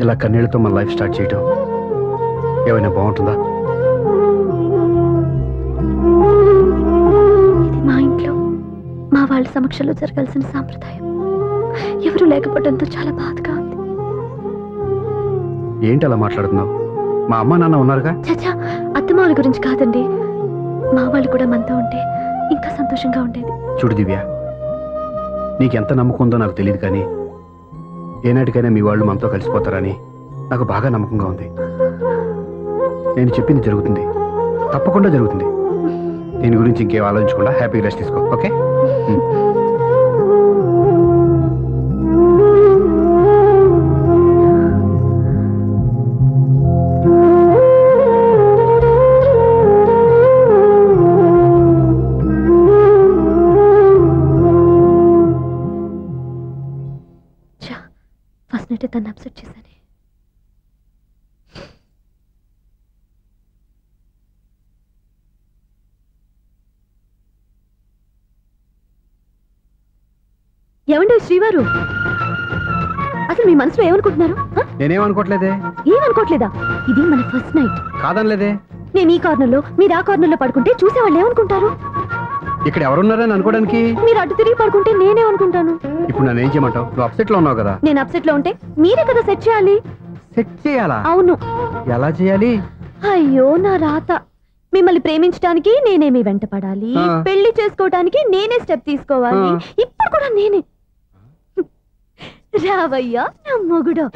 ఇలా కన్నీళ్ళతో మన life start చేయటం ఏమైనా బాగుంటుందా? ఇది మా ఇంట్లో మా వాళ్ళ సమక్షంలో జరగాల్సిన సాంప్రదాయం. ఎవరు లేకపోవడంతో చాలా బాధగా ఉంది. ఏంటి అలా మాట్లాడుతున్నావు? మా అమ్మ నాన్న ఉన్నారుగా? చచా అత్తమాల గురించి కాదండి. మా వాళ్ళు కూడా మనతో ఉంటే ఇంకా సంతోషంగా ఉండేది. చూడు దివ్య నీకెంత నమ్మకం ఉందో నాకు తెలియదు కానీ ఏనాటికైనా మీ వాళ్ళు మనతో కలిసిపోతారని నాకు బాగా నమ్మకంగా ఉంది. నేను చెప్పింది జరుగుతుంది. తప్పకుండా జరుగుతుంది. దీని గురించి ఇంకేం ఆలోచించకుండా హ్యాపీ రెస్ట్ తీసుకో ఓకే? నైట్ తను అప్సెట్ చేశాను. ఏమండి శ్రీవారు? అసలు మీ మనసులో ఏమనుకుంటున్నారు? నేనేమనుకోవట్లేదే? ఏమనుకోవట్లేదా? ఇది మన ఫస్ట్ నైట్. కాదనలేదే? నేను ఈ కార్నర్లో మీరు ఆ కార్నర్లో పడుకుంటే చూసేవాళ్ళు ఏమనుకుంటారు? ఇక్కడ ఎవరున్నారని అనుకోవడానికి? మీరు అటు తిరిగి పడుకుంటే నేనేమనుకుంటాను ఇప్పుడు నన్ను ఏం చేయమంటావు? నువ్వు అప్సెట్లో ఉన్నావు కదా. నేను అప్సెట్లో ఉంటే మీరే కదా సెట్ చేయాలి. సెట్ చేయాలా? అవును. ఎలా చేయాలి? అయ్యో నా రాత. మిమ్మల్ని ప్రేమించడానికి నేనే మీ వెంట పడాలి. పెళ్ళి చేసుకోవడానికి నేనే స్టెప్ తీసుకోవాలి. ఇప్పుడు కూడా నేనే. రావయ్యా నా మొగుడు.